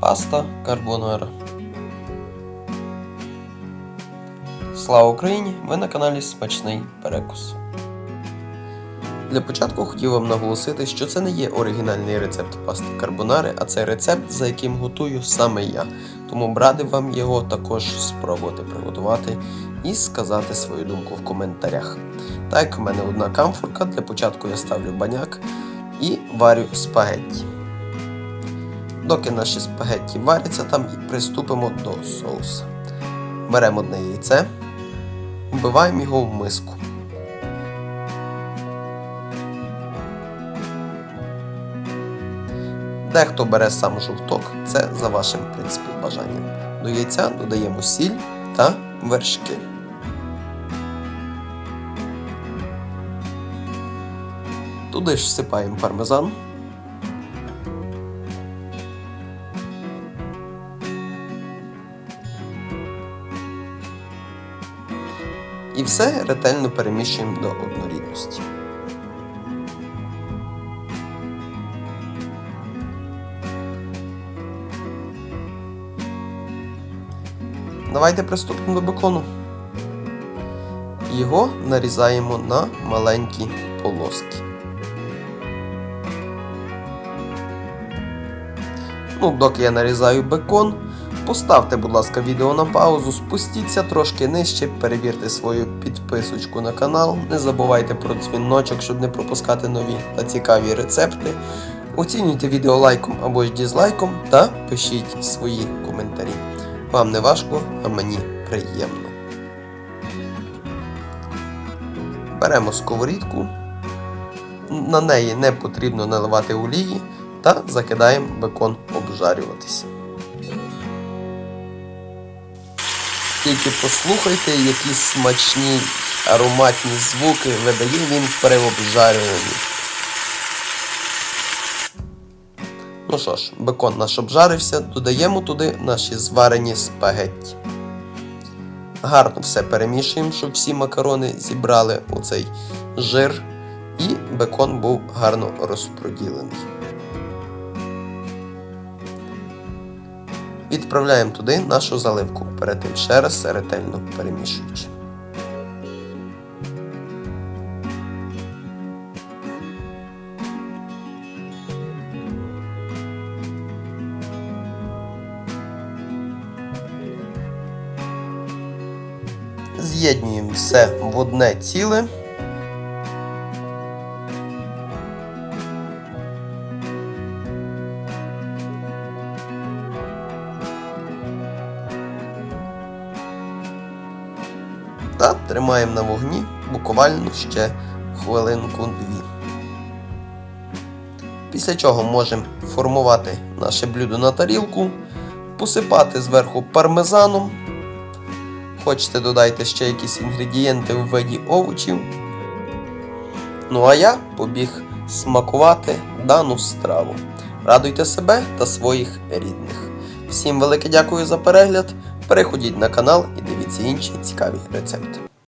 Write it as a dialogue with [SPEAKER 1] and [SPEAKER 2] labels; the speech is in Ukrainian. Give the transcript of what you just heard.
[SPEAKER 1] Паста карбонара. Слава Україні! Ви на каналі Смачний Перекус. Для початку хотів вам наголосити, що це не є оригінальний рецепт пасти карбонари, а це рецепт, за яким готую саме я. Тому б радив вам його також спробувати приготувати і сказати свою думку в коментарях. Так в мене одна камфорка, для початку я ставлю баняк і варю спагетті. Доки наші спагетті варяться, там і приступимо до соусу. Беремо одне яйце, вбиваємо його в миску. Дехто бере сам жовток, це за вашим в принципі бажанням. До яйця додаємо сіль та вершки. Туди ж всипаємо пармезан. І все ретельно перемішуємо до однорідності. Давайте приступимо до бекону. Його нарізаємо на маленькі полоски. Ну, доки я нарізаю бекон, поставте, будь ласка, відео на паузу, спустіться трошки нижче, перевірте свою підписочку на канал. Не забувайте про дзвіночок, щоб не пропускати нові та цікаві рецепти. Оцінюйте відео лайком або ж дізлайком та пишіть свої коментарі. Вам не важко, а мені приємно. Беремо сковорідку. На неї не потрібно наливати олії та закидаємо бекон обжарюватися. Тільки послухайте, які смачні ароматні звуки видає він при обжарюванні. Ну що ж, бекон наш обжарився, додаємо туди наші зварені спагетті. Гарно все перемішуємо, щоб всі макарони зібрали оцей жир і бекон був гарно розпроділений. Відправляємо туди нашу заливку, перед тим ще раз ретельно перемішуючи. З'єднуємо все в одне ціле. Та тримаємо на вогні буквально ще хвилинку-дві. Після чого можемо формувати наше блюдо на тарілку, посипати зверху пармезаном. Хочете додайте ще якісь інгредієнти в виді овочів. Ну а я побіг смакувати дану страву. Радуйте себе та своїх рідних. Всім велике дякую за перегляд. Переходіть на канал і дивіться інші цікаві рецепти.